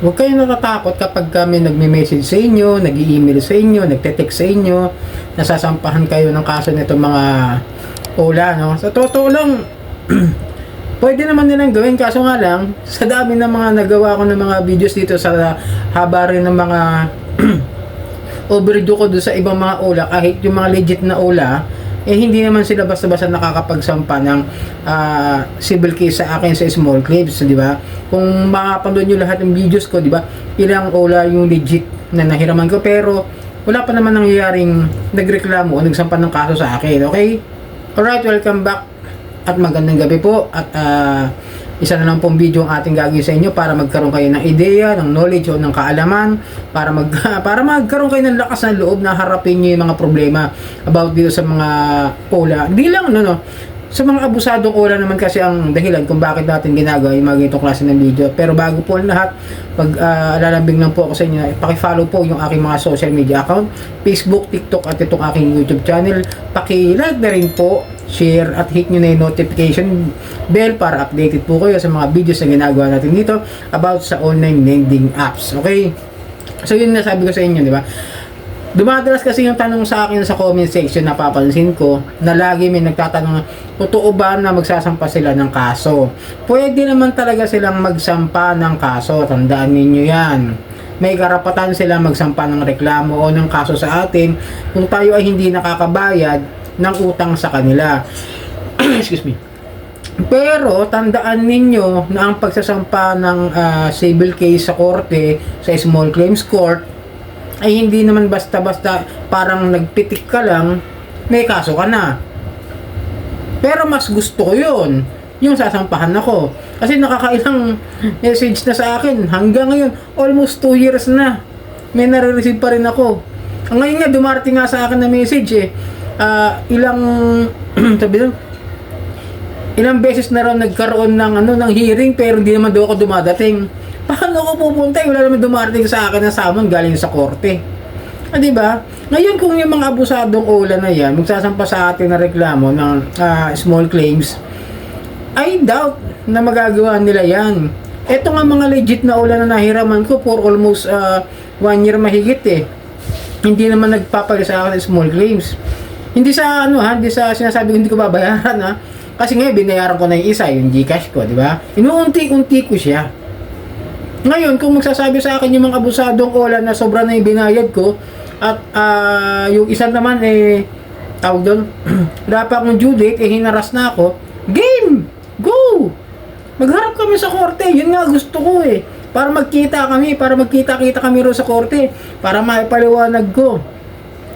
Huwag kayong natatakot kapag kami nagme-message sa inyo, nag-email sa inyo, nagte-text sa inyo, nasasampahan kayo ng kaso nito mga ula, no? Sa totoo lang, pwede naman nilang gawin, kaso nga lang, sa dami ng mga nagawa ko ng mga videos dito sa haba rin ng mga overdue ko doon sa ibang mga ula, kahit yung mga legit na ula, eh hindi naman sila basta-basta nakakapagsampa ng ah, civil case sa akin sa small claims, di ba? Kung makapanood nyo lahat ng videos ko, di ba? Ilang ula yung legit na nahiraman ko, pero wala pa naman nangyayaring nagreklamo o nagsampa ng kaso sa akin, okay? Alright, welcome back at magandang gabi po at ah, isa na lang pong video ang ating gagawin sa inyo para magkaroon kayo ng ideya, ng knowledge o ng kaalaman para mag para magkaroon kayo ng lakas ng loob na harapin niyo yung mga problema about dito sa mga ola. Hindi lang ano no, sa mga abusadong ola naman kasi ang dahilan kung bakit natin ginagawa yung mga ganitong klase ng video. Pero bago po lahat, pag uh, alalambing lang po ako sa inyo, paki-follow po yung aking mga social media account, Facebook, TikTok at itong aking YouTube channel. Paki-like na rin po share at hit nyo na yung notification bell para updated po kayo sa mga videos na ginagawa natin dito about sa online lending apps. Okay? So yun na sabi ko sa inyo, di ba? Dumadalas kasi yung tanong sa akin sa comment section na papansin ko na lagi may nagtatanong totoo ba na magsasampa sila ng kaso? Pwede naman talaga silang magsampa ng kaso. Tandaan ninyo yan may karapatan sila magsampa ng reklamo o ng kaso sa atin kung tayo ay hindi nakakabayad ng utang sa kanila. Excuse me. Pero tandaan ninyo na ang pagsasampa ng ah, civil case sa korte sa small claims court ay hindi naman basta-basta parang nagpitik ka lang, may kaso ka na. Pero mas gusto ko yun, yung sasampahan ako. Kasi nakakailang message na sa akin, hanggang ngayon, almost 2 years na, may nare-receive pa rin ako. Ngayon nga, dumarating nga sa akin na message eh, ah, ilang, sabi doon, ilang beses na raw nagkaroon ng ano ng hearing pero hindi naman daw ako dumadating. Paano ako pupunta? Wala naman dumarating sa akin na summon galing sa korte. Ah, di ba? Ngayon kung yung mga abusadong ula na yan, magsasampa sa atin na reklamo ng ah, small claims, I doubt na magagawa nila yan. Ito nga mga legit na ula na nahiraman ko for almost ah, one year mahigit eh. Hindi naman nagpapalit sa akin small claims. Hindi sa ano ha, hindi sa sinasabi ko hindi ko babayaran ha. Kasi ngayon binayaran ko na yung isa, yung Gcash ko, di ba? Inuunti-unti ko siya. Ngayon, kung magsasabi sa akin yung mga abusadong ola na sobra na yung binayad ko at ah, yung isa naman eh tawag doon, wala pa akong due date, eh hinaras na ako, game! Go! Magharap kami sa korte, yun nga gusto ko eh. Para magkita kami, para magkita-kita kami ro sa korte, para maipaliwanag ko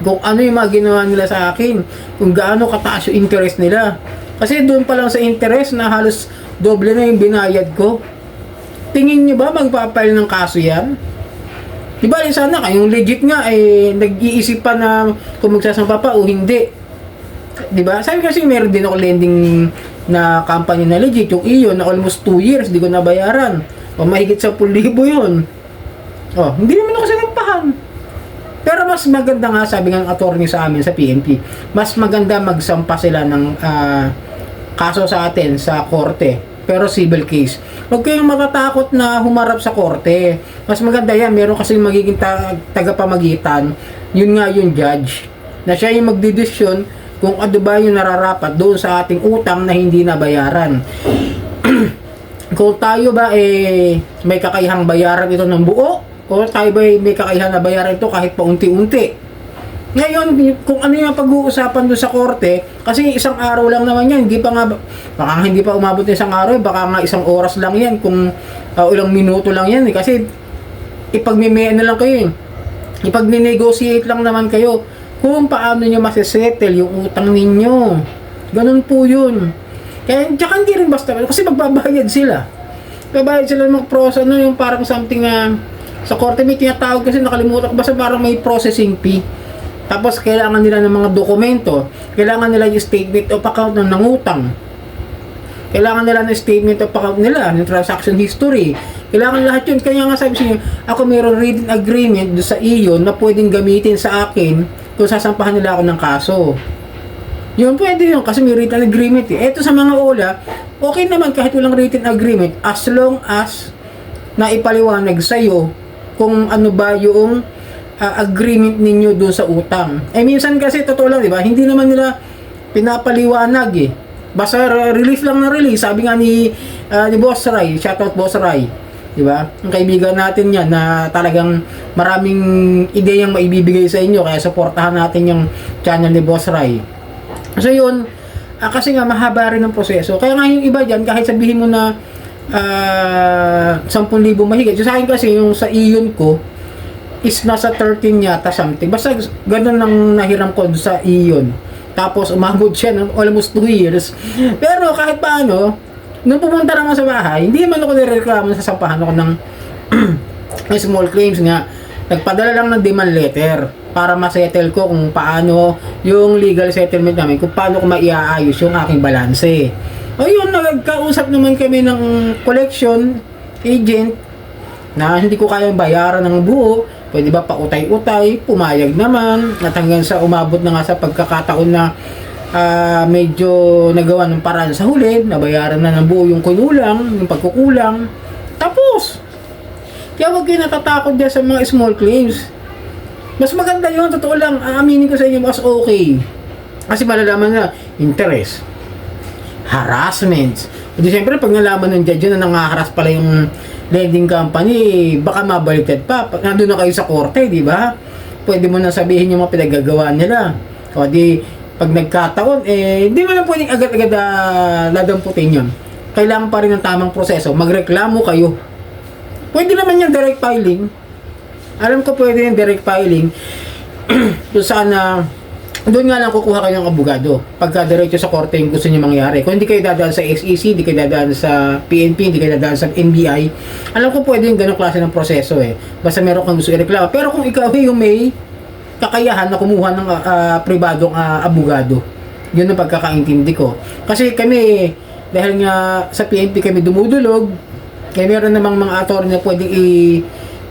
kung ano yung mga ginawa nila sa akin, kung gaano kataas yung interest nila. Kasi doon pa lang sa interest na halos doble na yung binayad ko. Tingin nyo ba magpapail ng kaso yan? Di ba sana kayong legit nga eh nag-iisip pa na kung magsasampa pa o hindi. Di ba? Sabi kasi meron din ako lending na company na legit, yung iyo na almost 2 years, di ko nabayaran. O mahigit sa 10,000 yun. Oh, hindi naman ako sinampahan. Pero mas maganda nga, sabi ng attorney sa amin sa PNP, mas maganda magsampa sila ng ah, kaso sa atin sa korte. Pero civil case. Huwag kayong matatakot na humarap sa korte. Mas maganda yan. Meron kasi magiging ta- tagapamagitan. Yun nga yung judge. Na siya yung magdidesisyon kung ano ba yung nararapat doon sa ating utang na hindi nabayaran. kung tayo ba eh may kakayahang bayaran ito ng buo o tayo ba eh, may kakayahan na bayaran ito kahit paunti-unti. Ngayon, kung ano yung pag-uusapan doon sa korte, kasi isang araw lang naman yan, hindi pa nga, baka hindi pa umabot ng isang araw, baka nga isang oras lang yan, kung uh, ilang minuto lang yan, eh. kasi ipagmimea na lang kayo, eh. ipag-negotiate lang naman kayo, kung paano nyo masisettle yung utang ninyo. Ganun po yun. Kaya, tsaka hindi rin basta, kasi magbabayad sila. Magbabayad sila ng prosa, ano, yung parang something na, sa korte may tinatawag kasi nakalimutan ko, basta parang may processing fee. Tapos kailangan nila ng mga dokumento, kailangan nila yung statement of account ng nangutang. Kailangan nila ng statement of account nila, ng transaction history. Kailangan lahat yun. Kaya nga sabi sa ako mayroong written agreement do sa iyo na pwedeng gamitin sa akin kung sasampahan nila ako ng kaso. Yun pwede yun kasi may written agreement eh. Ito sa mga ola, okay naman kahit walang written agreement as long as na ipaliwanag sa'yo kung ano ba yung ah, agreement ninyo doon sa utang. Eh minsan kasi totoo lang, di ba? Hindi naman nila pinapaliwanag eh. Basta re- release lang na release. Sabi nga ni, ah, ni Boss Ray, shoutout Boss Ray. Di ba? Ang kaibigan natin yan na talagang maraming ideyang maibibigay sa inyo. Kaya supportahan natin yung channel ni Boss Ray. So yun, ah, kasi nga mahaba rin ang proseso. Kaya nga yung iba dyan, kahit sabihin mo na ah 10,000 mahigit. Sa akin kasi yung sa iyon ko, is nasa 13 yata something. Basta ganun lang nahiram ko sa iyon. Tapos umabot siya ng almost 2 years. Pero kahit paano, nung pumunta naman sa bahay, hindi naman ako nireklamo sa sampahan ako ng small claims nga. Nagpadala lang ng demand letter para ma-settle ko kung paano yung legal settlement namin, kung paano ko maiaayos yung aking balanse. O yun, nagkausap naman kami ng collection agent na hindi ko kayang bayaran ng buo, pwede ba pautay-utay, pumayag naman, at hanggang sa umabot na nga sa pagkakataon na ah, medyo nagawa ng paraan sa huli, nabayaran na ng buo yung kulang, yung pagkukulang, tapos, kaya huwag kayo natatakot dyan sa mga small claims. Mas maganda yun, totoo lang, aaminin ko sa inyo, mas okay. Kasi malalaman na, interest, harassments. Hindi siyempre, pag nalaman ng judge na nangaharas pala yung lending company, baka mabaliktad pa. Pag nandun na kayo sa korte, di ba? Pwede mo na sabihin yung mga pinaggagawa nila. O di, pag nagkataon, eh, hindi mo na pwedeng agad-agad uh, ladamputin yun. Kailangan pa rin ng tamang proseso. Magreklamo kayo. Pwede naman yung direct filing. Alam ko pwede yung direct filing. Kung saan na doon nga lang kukuha kayo ng abogado. Pagka diretso sa korte yung gusto niyo mangyari. Kung hindi kayo dadaan sa SEC, hindi kayo dadaan sa PNP, hindi kayo dadaan sa NBI, alam ko pwede yung ganong klase ng proseso eh. Basta meron kang gusto ireklamo. Pero kung ikaw yung may kakayahan na kumuha ng ah, pribadong ah, abogado, yun ang pagkakaintindi ko. Kasi kami, dahil nga sa PNP kami dumudulog, kaya meron namang mga attorney na pwedeng i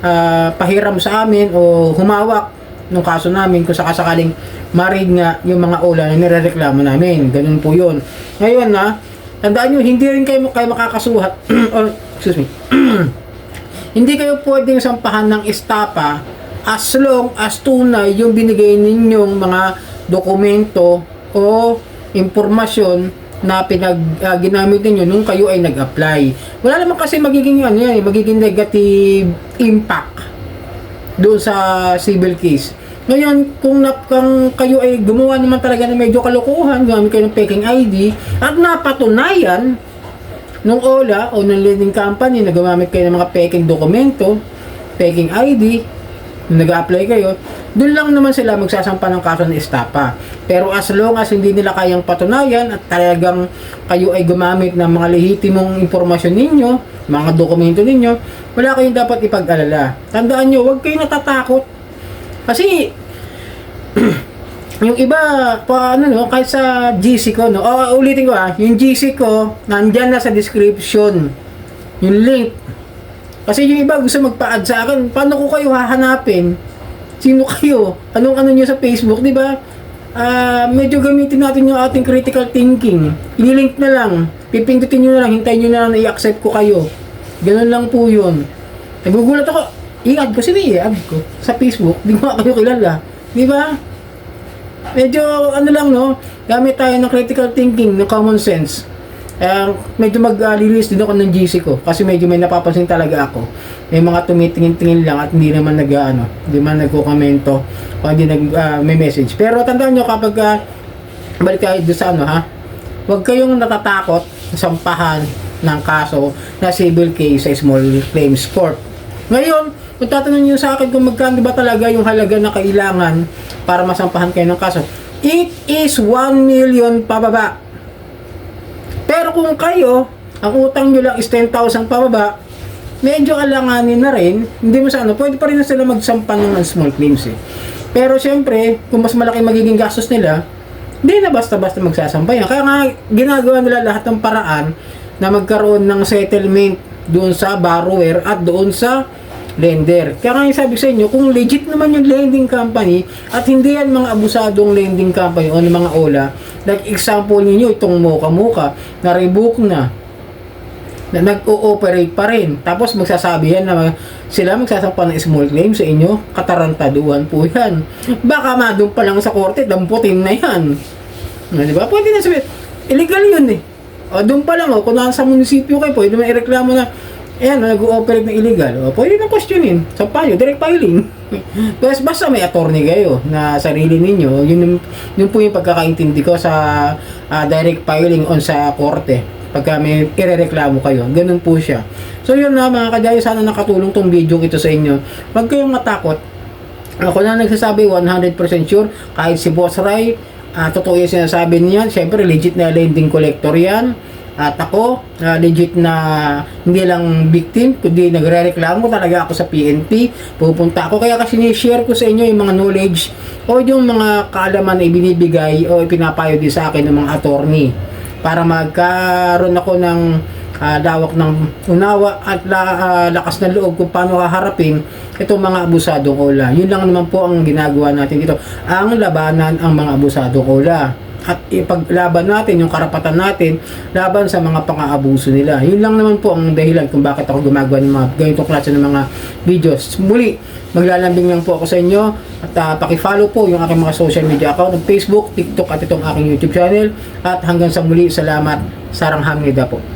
ah, pahiram sa amin o humawak ng kaso namin kung sakasakaling marid nga yung mga ola na nirereklamo namin. Ganun po yun. Ngayon na, tandaan nyo, hindi rin kayo, kayo makakasuhat, or, excuse me, hindi kayo pwedeng sampahan ng estapa as long as tunay yung binigay ninyong mga dokumento o impormasyon na pinag ah, ginamit ninyo nung kayo ay nag-apply. Wala naman kasi magiging ano yan, magiging negative impact doon sa civil case. Ngayon, kung, na, kayo ay gumawa naman talaga ng medyo kalokohan, gamit kayo ng peking ID, at napatunayan nung OLA o ng lending company na gumamit kayo ng mga peking dokumento, peking ID, nag-apply kayo, doon lang naman sila magsasampa ng kaso ng estapa. Pero as long as hindi nila kayang patunayan at talagang kayo ay gumamit ng mga lehitimong impormasyon ninyo, mga dokumento ninyo, wala kayong dapat ipag-alala. Tandaan nyo, huwag kayong natatakot. Kasi, yung iba, pa, ano no, kahit sa GC ko, no, oh, ulitin ko ah, yung GC ko, nandyan na sa description, yung link. Kasi yung iba gusto magpa-add sa akin, paano ko kayo hahanapin? Sino kayo? Anong ano nyo sa Facebook, di ba? Ah, medyo gamitin natin yung ating critical thinking. Ililink na lang. Pipindutin nyo na lang, hintayin nyo na lang na i-accept ko kayo. Ganun lang po yun. Nagugulat ako, i-add ko, sino i-add ko? Sa Facebook, di ko nga kayo kilala. Di ba? Medyo ano lang no, gamit tayo ng critical thinking, ng common sense. Eh, medyo mag-release din ako ng GC ko kasi medyo may napapansin talaga ako. May mga tumitingin-tingin lang at hindi naman nag ano, hindi man nagko-komento o hindi nag ah, may message. Pero tandaan nyo kapag uh, balik tayo doon sa ano ha, huwag kayong natatakot sa sampahan ng kaso na civil case sa small claims court. Ngayon, kung tatanungin nyo sa akin kung magkano ba talaga yung halaga na kailangan para masampahan kayo ng kaso, it is 1 million pababa. Pero kung kayo, ang utang nyo lang is 10,000 pababa, medyo alanganin na rin, hindi mo sa ano, pwede pa rin na sila magsampa ng small claims eh. Pero syempre, kung mas malaki magiging gastos nila, hindi na basta-basta magsasampa yan. Kaya nga, ginagawa nila lahat ng paraan na magkaroon ng settlement doon sa borrower at doon sa lender. Kaya nga yung sabi sa inyo, kung legit naman yung lending company at hindi yan mga abusadong lending company o mga OLA, like example ninyo, itong Mocha Mocha, na na, na nag-ooperate pa rin. Tapos magsasabi yan na sila magsasampa ng small claim sa inyo, katarantaduhan po yan. Baka ma doon pa lang sa korte, damputin na yan. Di ba? Pwede na sabihin, illegal yun eh. O, doon pa lang, o, kung nasa munisipyo kayo, pwede mo ireklamo na, ayan, nag-ooperate ng illegal. O, pwede na questionin. Sa payo, direct filing. Tapos basta may attorney kayo na sarili ninyo, yun, yung- yun po yung pagkakaintindi ko sa ah, direct filing on sa korte pagka may irereklamo kayo. Ganun po siya. So yun na mga kajaya, sana nakatulong tong video ito sa inyo. Huwag kayong matakot. Ako na nagsasabi 100% sure kahit si Boss Ray ah, totoo yung sinasabi niya syempre legit na lending collector yan. At ako ah, legit na hindi lang victim kundi nagre-reklamo talaga ako sa PNP pupunta ako. Kaya kasi ni-share ko sa inyo yung mga knowledge o yung mga kaalaman na ibinibigay o ipinapayo din sa akin ng mga attorney. Para magkaroon ako ng ah, lawak ng unawa at la, ah, lakas ng loob kung paano haharapin itong mga abusadong ola. Yun lang naman po ang ginagawa natin dito. Ang labanan ang mga abusadong ola. At ipaglaban natin yung karapatan natin laban sa mga pang-aabuso nila. Yun lang naman po ang dahilan kung bakit ako gumagawa ng mga ganitong klase ng mga videos. Muli, maglalambing lang po ako sa inyo at ah, paki-follow po yung aking mga social media account ng Facebook, TikTok at itong aking YouTube channel. At hanggang sa muli, salamat. Sarang hamnida po.